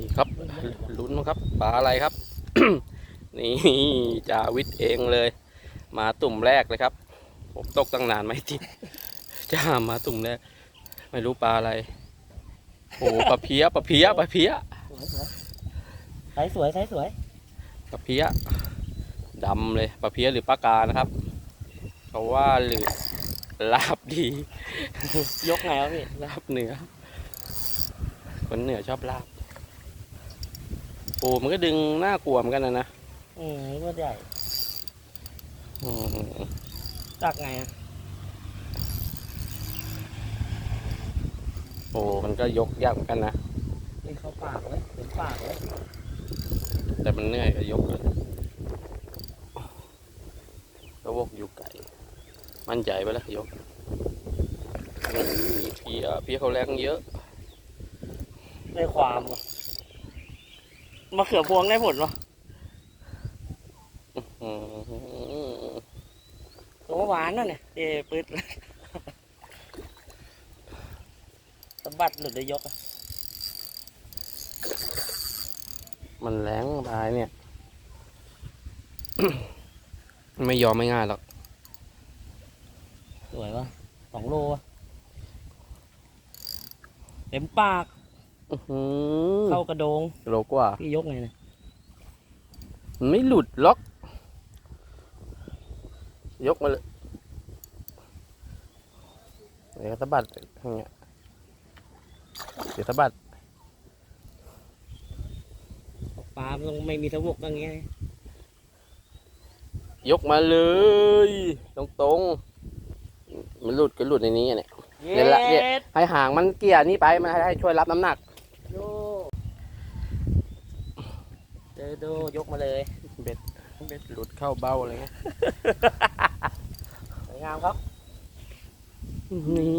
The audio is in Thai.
นี่ครับลุ้นมั้งครับปลาอะไรครับ นี่จาวิทย์เองเลย มาตุ่มแรกเลยครับ ผมตกตั้งนานไม่ติดจ้ามาตุ่มแรก ไม่รู้ปลาอะไร โอ้ปลาเพี้ยปลาเพี้ยปลาเพี้ยสวยสวยไซส์สวยปลาเพี้ยดำเลยปลาเพี้ยหรือปลากานะครับเขาว่าหรือลาบดี ยกไงวะพี่ลาบเหนือคนเหนือชอบลาบ โอ้มันก็ดึงน่ากลัวเหมือนกันนะนะอืมนี่ก็ใหญ่อืมตักไงอะโอ้มันก็ยกยากเหมือนกันนะนี่เข้าปากเลยเป็นปากเลยแต่มันเหนื่อยก็ยกเลยก็วกอยู่ไก่ มั่นใจไปแล้วยกนี่เพียเพียเขาแรงเยอะ ได้ความว่ะ มะเขือพวงได้ผลวะอืมตัวหวานน่ะเนี่ยเดปืดเลยสะบัดหลุดได้ยกอะมันแรงตายเนี่ย ไม่ยอมไม่ง่ายหรอก สวยวะสองโลอะเต็มปากอื้อหือ เข้ากระโดงโลกว่า พี่ยกไงเนี่ยมันไม่หลุดล็อก ยกมาเลยเดี๋ยวก็สะบัดอย่างเงี้ยเดี๋ยวสะบัดปลามันต้องไม่มีสะบกอย่างเงี้ยยกมาเลย ตรงตรงๆมันหลุดก็หลุดในนี้อะเนี่ยเดี๋ยวละเดี๋ยวดให้หางมันเกี่ยนี่ไปมันให้ช่วยรับน้ำหนัก โยเดอโดยกมาเลยเบ็ดเบ็ดหลุดเข้าเบ้าอะไรเงี้ยสวยงามครับนี่